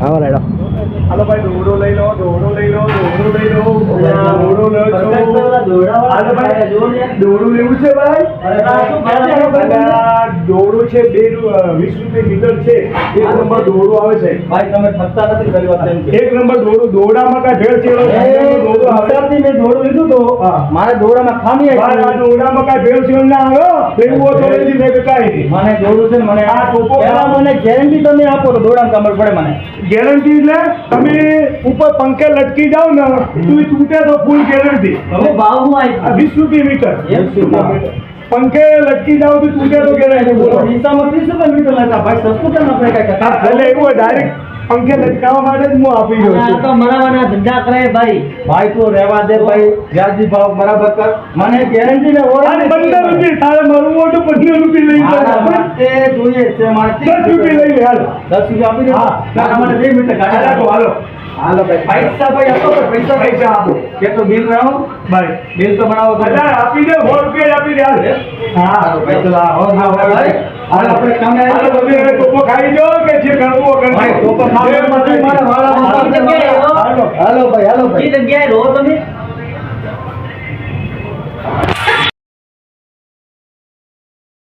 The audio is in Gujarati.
આવો રેડો હાલો ભાઈ દોરડો લઈ લો દોડો લઈ લો દોડો લઈ લો. દોરડો લો હાલો ભાઈ દોરડું લેવું છે ભાઈ? અને છે બે વીસ રૂપિયા મીટર છે. એક નંબર દોડો આવે છે. ભાઈ તમે ઠગતા નથી એક નંબર દોરડું દોરડામાં કાંઈ ભેળ છે? આવે મેં દોરડું લીધું તો. મારે દોરડામાં ખામી આવી. દોરડામાં કાંઈ ભેળ છે ના આવ્યો લેવું ઓછો લેજે, મેં કઈ મને દોડું છે મને આ ટોપો મને ગેરંટી તમે આપો તો દોરડામાં ખબર પડે મને. ગેરંટી એટલે તમે ઉપર પંખે લટકી જાવ ને તું તૂટે તો ફૂલ ગેરંટી હવે ભાવ હું આ વીસ રૂપિયા મીટર. પંખે લટકી જાઓ તો તૂટે તો ગેરંટી બોલો હિસાબમાં ત્રીસ રૂપિયા મીટર લેતા ભાઈ સસ્તું કેમ આપણે કઈ એટલે એવું ડાયરેક્ટ પંખે લટકાવવા માટે જ હું આપી આ છું. તો મરાવાના ધંધા કરે ભાઈ. ભાઈ તું રહેવા દે ભાઈ. વ્યાજી ભાવ બરાબર કર. મને ગેરંટી ને અને પંદર રૂપિયા તારે મારું મોટું પંદર રૂપિયા લઈ જાય તે જોઈએ છે મારે દસ રૂપિયા લઈ લે હાલ. દસ રૂપિયા આપી દે. હા. મારા માટે બે મિનિટ કાઢી રાખો. હાલો. હાલો ભાઈ. પૈસા ભાઈ આપો તો પૈસા પૈસા આપો. કે તો બિલ બનાવો ભાઈ બિલ તો બનાવો તો આપી દે ફોન પે આપી દે હાલો ભાઈ તો હો ના ભાઈ હાલ આપણે કામે હાલો તમે ટોપો ખાઈ જો કે જે ભાઈ જાઓ. ટોપો ખાવા નથી મારા વાળા. હાલો હાલો ભાઈ હાલો ભાઈ. જગ્યાએ રહો તમે.